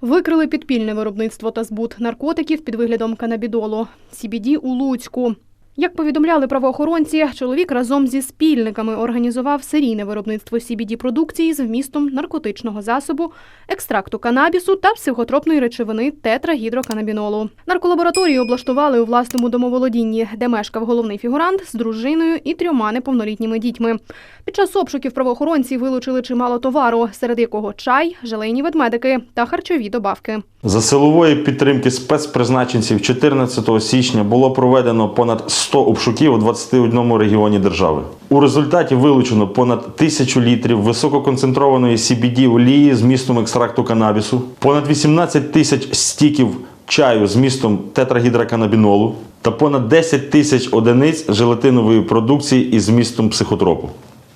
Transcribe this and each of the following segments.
Викрили підпільне виробництво та збут наркотиків під виглядом канабідолу CBD у Луцьку. Як повідомляли правоохоронці, чоловік разом зі спільниками організував серійне виробництво CBD-продукції з вмістом наркотичного засобу, екстракту канабісу та психотропної речовини тетрагідроканабінолу. Нарколабораторію облаштували у власному домоволодінні, де мешкав головний фігурант з дружиною і трьома неповнолітніми дітьми. Під час обшуків правоохоронці вилучили чимало товару, серед якого чай, желейні ведмедики та харчові добавки. За силової підтримки спецпризначенців 14 січня було проведено понад 100 обшуків у 21 регіоні держави. У результаті вилучено понад тисячу літрів висококонцентрованої CBD олії з містом екстракту канабісу, понад 18 тисяч стіків чаю з містом тетрагідроканабінолу та понад 10 тисяч одиниць желатинової продукції із змістом психотропу.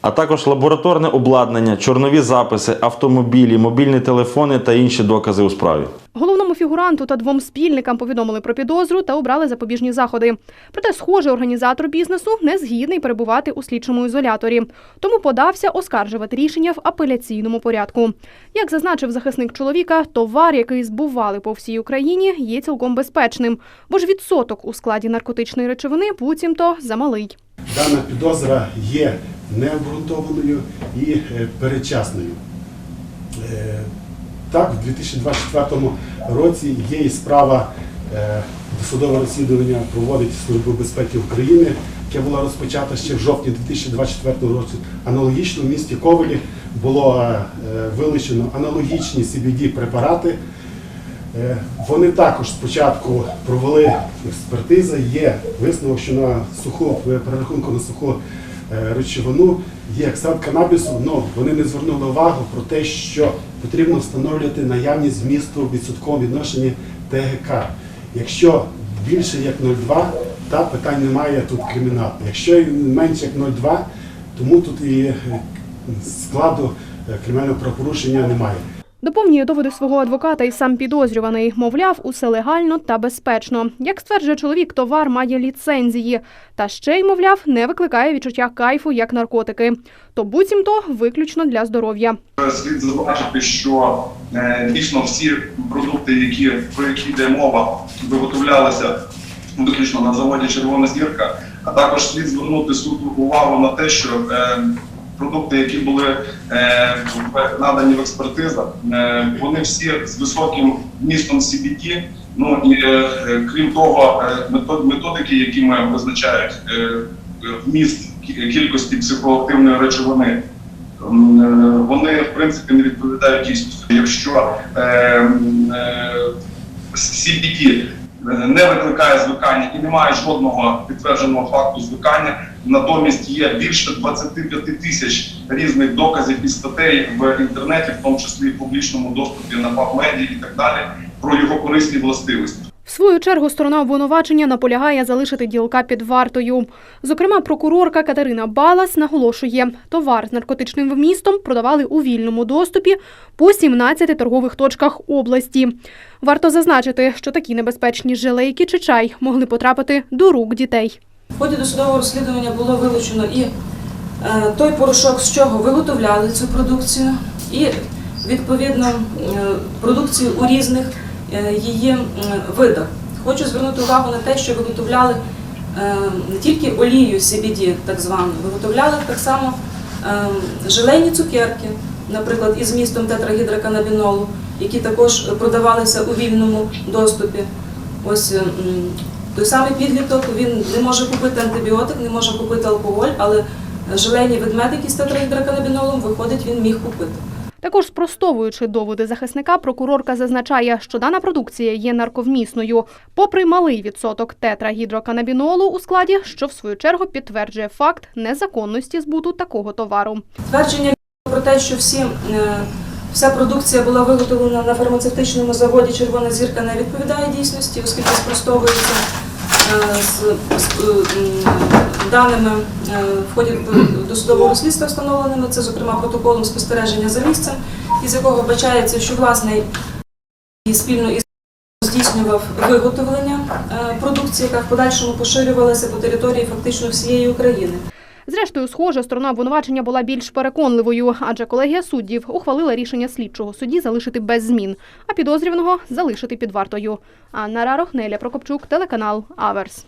А також лабораторне обладнання, чорнові записи, автомобілі, мобільні телефони та інші докази у справі. Головному фігуранту та двом спільникам повідомили про підозру та обрали запобіжні заходи. Проте, схоже, організатор бізнесу не згідний перебувати у слідчому ізоляторі, тому подався оскаржувати рішення в апеляційному порядку. Як зазначив захисник чоловіка, товар, який збували по всій Україні, є цілком безпечним, бо ж відсоток у складі наркотичної речовини буцімто замалий. Дана підозра є необґрунтованою і е, передчасною. Е, Так, в 2024 році є і справа е, досудове розслідування проводить Служба безпеки України, яке було розпочато ще в жовтні 2024 року. Аналогічно в місті Ковелі було вилучено аналогічні CBD препарати. Вони також спочатку провели експертизи. Є висновок, що на суху перерахунку на суху речовину є екстракт канабісу, але вони не звернули увагу про те, що потрібно встановлювати наявність змісту в відсотковому відношенні ТГК. Якщо більше як 0,2, та питань немає тут кримінал. Якщо менше як 0,2, тому тут і е, складу е, кримінального правопорушення немає. Доповнює доводи свого адвоката і сам підозрюваний. Мовляв, усе легально та безпечно. Як стверджує чоловік, товар має ліцензії. Та ще й, мовляв, не викликає відчуття кайфу як наркотики. То буцімто виключно для здоров'я. Слід зазначити, що е, дійсно всі продукти, які про які йде мова, виготовлялися виключно на заводі Червона зірка. А також слід звернути суду увагу на те, що е, продукти, які були е, надані в експертизах, е, вони всі з високим вмістом CBD. Ну і е, крім того, метод- методики, якими визначають е, вміст кількості психоактивної речовини, вони в принципі не відповідають дійсності. Якщо е, е, CBD не викликає звикання і немає жодного підтвердженого факту звикання, натомість є більше 25 тисяч різних доказів і статей в інтернеті, в тому числі в публічному доступі на PubMed і так далі, про його корисні властивості. В свою чергу сторона обвинувачення наполягає залишити ділка під вартою. Зокрема, прокурорка Катерина Балас наголошує, товар з наркотичним вмістом продавали у вільному доступі по 17 торгових точках області. Варто зазначити, що такі небезпечні желейки чи чай могли потрапити до рук дітей. В ході досудового розслідування було вилучено і е, той порошок, з чого виготовляли цю продукцію, і відповідно е, продукцію у різних її видах. Хочу звернути увагу на те, що виготовляли е, не тільки олію CBD, так звану, виготовляли так само е, желейні цукерки, наприклад, із змістом тетрагідроканабінолу, які також продавалися у вільному доступі. Ось е, той самий підліток він не може купити антибіотик, не може купити алкоголь, але желейні ведмедики з тетрагідроканабінолом, виходить, він міг купити. Також спростовуючи доводи захисника, прокурорка зазначає, що дана продукція є нарковмісною, попри малий відсоток тетрагідроканабінолу у складі, що в свою чергу підтверджує факт незаконності збуту такого товару. Твердження про те, що всі, е, вся продукція була виготовлена на фармацевтичному заводі Червона зірка не відповідає дійсності, оскільки спростовується е, е, даними е, в ході досудового розслідства встановленими, це, зокрема, протоколом спостереження за місцем, із якого вбачається, що власне і спільно із здійснював виготовлення е, продукції, яка в подальшому поширювалася по території фактично всієї України. Зрештою, схоже, сторона обвинувачення була більш переконливою, адже колегія суддів ухвалила рішення слідчого судді залишити без змін, а підозрюваного залишити під вартою. Анна Рарох, Неля Прокопчук, телеканал Аверс.